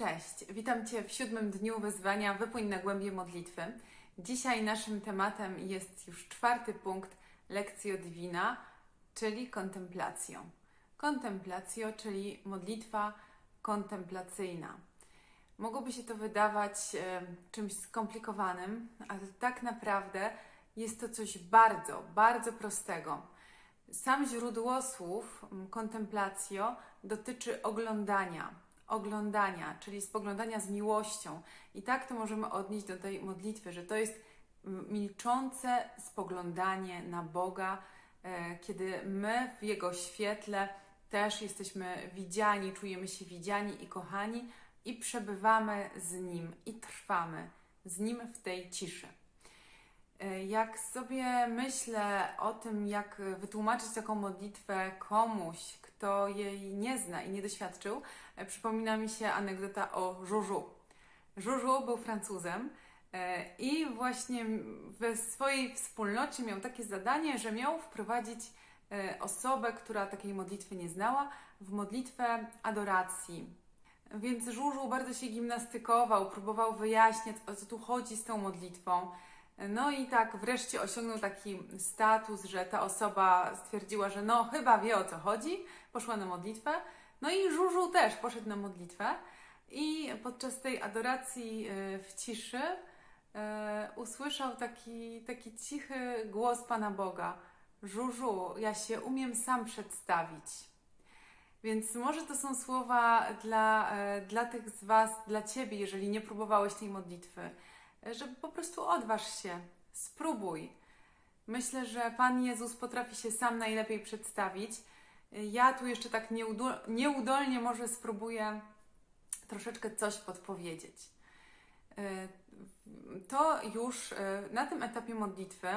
Cześć, witam Cię w siódmym dniu wyzwania Wypłyń na głębie modlitwy. Dzisiaj naszym tematem jest już czwarty punkt Lekcjo Divina, czyli kontemplacją. Kontemplacjo, czyli modlitwa kontemplacyjna. Mogłoby się to wydawać e, czymś skomplikowanym, ale tak naprawdę jest to coś bardzo, bardzo prostego. Sam źródło słów kontemplacjo dotyczy oglądania, oglądania, czyli spoglądania z miłością. I tak to możemy odnieść do tej modlitwy, że to jest milczące spoglądanie na Boga, e, kiedy my w Jego świetle też jesteśmy widziani, czujemy się widziani i kochani i przebywamy z Nim i trwamy z Nim w tej ciszy. E, Jak sobie myślę o tym, jak wytłumaczyć taką modlitwę komuś, kto jej nie zna i nie doświadczył, e, przypomina mi się anegdota o Żużu. Żużu był Francuzem e, i właśnie we swojej wspólnocie miał takie zadanie, że miał wprowadzić e, osobę, która takiej modlitwy nie znała, w modlitwę adoracji. Więc Żużu bardzo się gimnastykował, próbował wyjaśniać, o co tu chodzi z tą modlitwą. No i tak wreszcie osiągnął taki status, że ta osoba stwierdziła, że no chyba wie o co chodzi, poszła na modlitwę. No i Żużu też poszedł na modlitwę i podczas tej adoracji e, w ciszy e, usłyszał taki, taki cichy głos Pana Boga. Żużu, ja się umiem sam przedstawić. Więc może to są słowa dla, e, dla tych z Was, dla Ciebie, jeżeli nie próbowałeś tej modlitwy, e, żeby po prostu odważ się, spróbuj. Myślę, że Pan Jezus potrafi się sam najlepiej przedstawić. Ja tu jeszcze tak nieudo- nieudolnie może spróbuję troszeczkę coś podpowiedzieć. E, To już e, na tym etapie modlitwy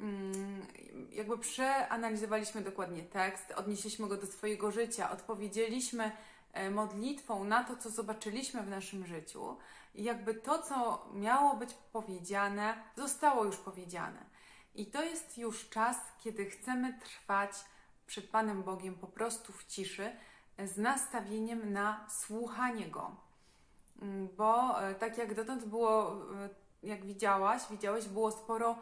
mm, jakby przeanalizowaliśmy dokładnie tekst, odnieśliśmy go do swojego życia, odpowiedzieliśmy modlitwą na to, co zobaczyliśmy w naszym życiu i jakby to, co miało być powiedziane, zostało już powiedziane. I to jest już czas, kiedy chcemy trwać przed Panem Bogiem po prostu w ciszy, e, z nastawieniem na słuchanie Go. Mm, Bo e, tak jak dotąd było, e, jak widziałaś, widziałeś, było sporo e,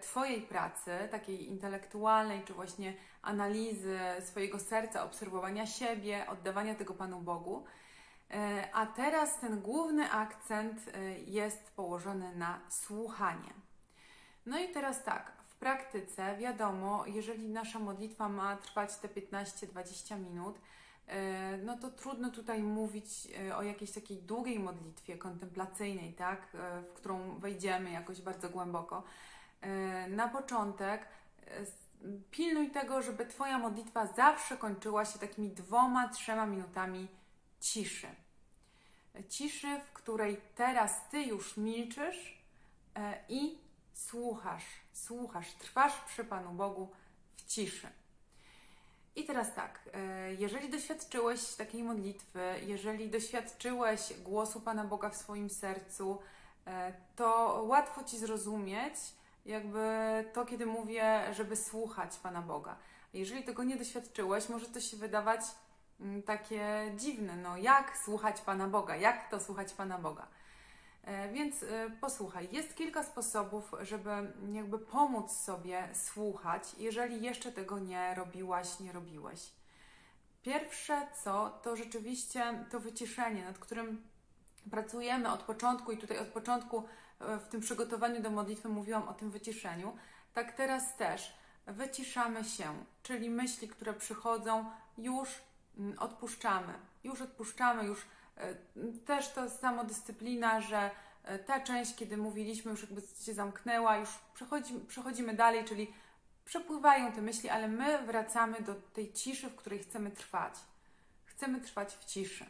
Twojej pracy, takiej intelektualnej, czy właśnie analizy swojego serca, obserwowania siebie, oddawania tego Panu Bogu. E, A teraz ten główny akcent e, jest położony na słuchanie. No i teraz tak, w praktyce wiadomo, jeżeli nasza modlitwa ma trwać te 15-20 minut, e, no to trudno tutaj mówić e, o jakiejś takiej długiej modlitwie kontemplacyjnej, tak, e, w którą wejdziemy jakoś bardzo głęboko. E, Na początek e, pilnuj tego, żeby Twoja modlitwa zawsze kończyła się takimi dwoma, trzema minutami ciszy. Ciszy, w której teraz Ty już milczysz e, i słuchasz, słuchasz, trwasz przy Panu Bogu w ciszy. I teraz tak, e, jeżeli doświadczyłeś takiej modlitwy, jeżeli doświadczyłeś głosu Pana Boga w swoim sercu, e, to łatwo Ci zrozumieć, jakby to, kiedy mówię, żeby słuchać Pana Boga. Jeżeli tego nie doświadczyłeś, może to się wydawać mm, takie dziwne. No, jak słuchać Pana Boga? Jak to słuchać Pana Boga? E, Więc e, posłuchaj, jest kilka sposobów, żeby jakby pomóc sobie słuchać, jeżeli jeszcze tego nie robiłaś, nie robiłeś. Pierwsze co, to rzeczywiście to wyciszenie, nad którym pracujemy od początku i tutaj od początku w tym przygotowaniu do modlitwy mówiłam o tym wyciszeniu. Tak teraz też wyciszamy się, czyli myśli, które przychodzą, już mm, odpuszczamy. Już odpuszczamy, już e, też to samodyscyplina, że e, ta część, kiedy mówiliśmy, już jakby się zamknęła, już przechodzi, przechodzimy dalej, czyli przepływają te myśli, ale my wracamy do tej ciszy, w której chcemy trwać. Chcemy trwać w ciszy.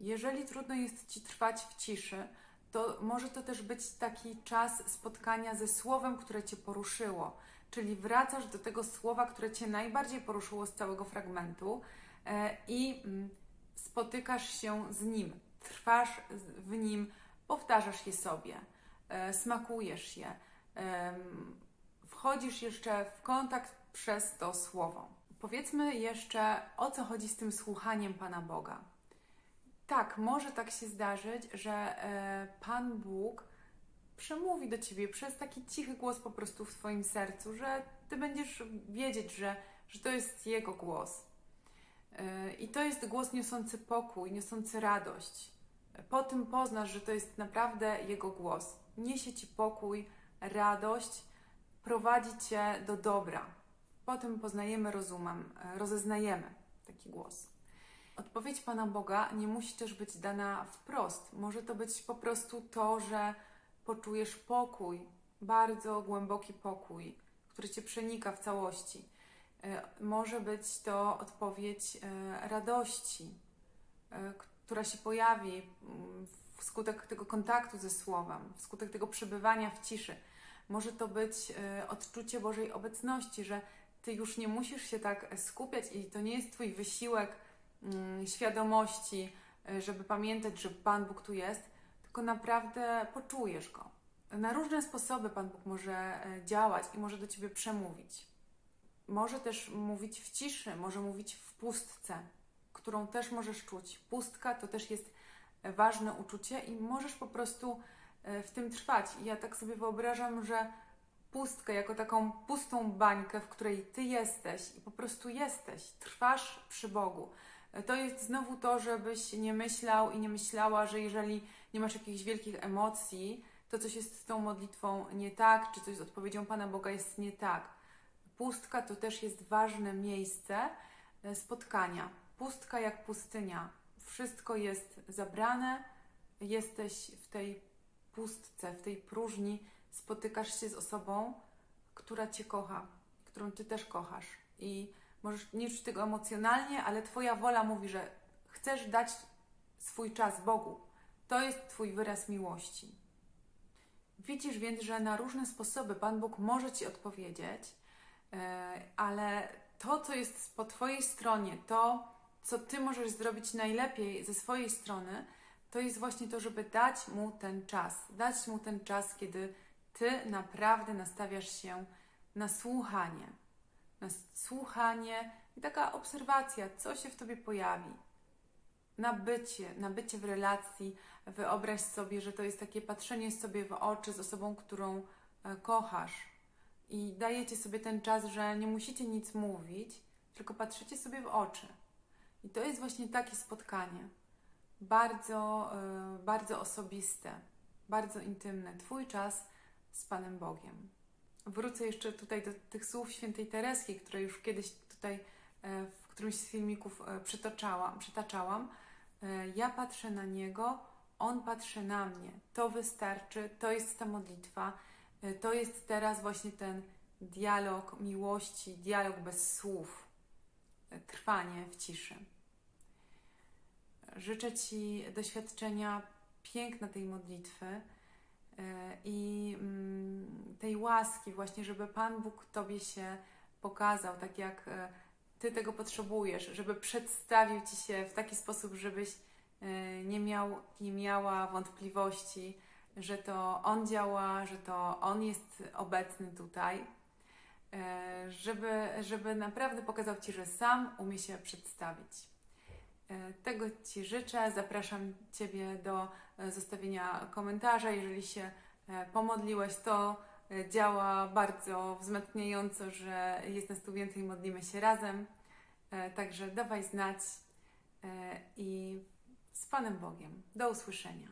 Jeżeli trudno jest Ci trwać w ciszy, to może to też być taki czas spotkania ze słowem, które Cię poruszyło. Czyli wracasz do tego słowa, które Cię najbardziej poruszyło z całego fragmentu e, i mm, spotykasz się z nim, trwasz w nim, powtarzasz je sobie, e, smakujesz je, wchodzisz jeszcze w kontakt przez to słowo. Powiedzmy jeszcze, o co chodzi z tym słuchaniem Pana Boga. Tak, może tak się zdarzyć, że e, Pan Bóg przemówi do ciebie przez taki cichy głos po prostu w twoim sercu, że ty będziesz wiedzieć, że, że to jest Jego głos. E, I to jest głos niosący pokój, niosący radość. Po tym poznasz, że to jest naprawdę Jego głos. Niesie ci pokój, radość, prowadzi cię do dobra. Po tym poznajemy rozumem, e, rozeznajemy taki głos. Odpowiedź Pana Boga nie musi też być dana wprost. Może to być po prostu to, że poczujesz pokój, bardzo głęboki pokój, który cię przenika w całości. E, Może być to odpowiedź e, radości, e, która się pojawi mm, wskutek tego kontaktu ze Słowem, wskutek tego przebywania w ciszy. Może to być odczucie Bożej obecności, że Ty już nie musisz się tak skupiać i to nie jest Twój wysiłek świadomości, e, żeby pamiętać, że Pan Bóg tu jest, tylko naprawdę poczujesz Go. Na różne sposoby Pan Bóg może e, działać i może do Ciebie przemówić. Może też mówić w ciszy, może mówić w pustce, którą też możesz czuć. Pustka to też jest ważne uczucie i możesz po prostu e, w tym trwać. I ja tak sobie wyobrażam, że pustkę jako taką pustą bańkę, w której Ty jesteś i po prostu jesteś, trwasz przy Bogu. To jest znowu to, żebyś nie myślał i nie myślała, że jeżeli nie masz jakichś wielkich emocji, to coś jest z tą modlitwą nie tak, czy coś z odpowiedzią Pana Boga jest nie tak. Pustka to też jest ważne miejsce e, spotkania. Pustka jak pustynia. Wszystko jest zabrane, jesteś w tej pustce, w tej próżni, spotykasz się z osobą, która Cię kocha, którą Ty też kochasz. I możesz nie czuć tego emocjonalnie, ale Twoja wola mówi, że chcesz dać swój czas Bogu. To jest Twój wyraz miłości. Widzisz więc, że na różne sposoby Pan Bóg może Ci odpowiedzieć, e, ale to, co jest po Twojej stronie, to, co Ty możesz zrobić najlepiej ze swojej strony, to jest właśnie to, żeby dać Mu ten czas. Dać Mu ten czas, kiedy Ty naprawdę nastawiasz się na słuchanie. Słuchanie i taka obserwacja, co się w Tobie pojawi. Na bycie, na bycie w relacji. Wyobraź sobie, że to jest takie patrzenie sobie w oczy z osobą, którą e, kochasz. I dajecie sobie ten czas, że nie musicie nic mówić, tylko patrzycie sobie w oczy. I to jest właśnie takie spotkanie. Bardzo, e, bardzo osobiste, bardzo intymne. Twój czas z Panem Bogiem. Wrócę jeszcze tutaj do tych słów świętej Tereski, które już kiedyś tutaj e, w którymś z filmików e, przytaczałam. przytaczałam. E, Ja patrzę na Niego, On patrzy na mnie. To wystarczy, to jest ta modlitwa. To jest teraz właśnie ten dialog miłości, dialog bez słów, trwanie w ciszy. Życzę Ci doświadczenia piękna tej modlitwy i mm, tej łaski, właśnie, żeby Pan Bóg Tobie się pokazał, tak jak e, Ty tego potrzebujesz, żeby przedstawił Ci się w taki sposób, żebyś e, nie miał, nie miała wątpliwości, że to On działa, że to On jest obecny tutaj, e, żeby, żeby naprawdę pokazał Ci, że sam umie się przedstawić. E, Tego Ci życzę. Zapraszam Ciebie do e, zostawienia komentarza. Jeżeli się e, pomodliłeś, to działa bardzo wzmacniająco, że jest nas tu więcej, modlimy się razem. Także dawaj znać i z Panem Bogiem. Do usłyszenia.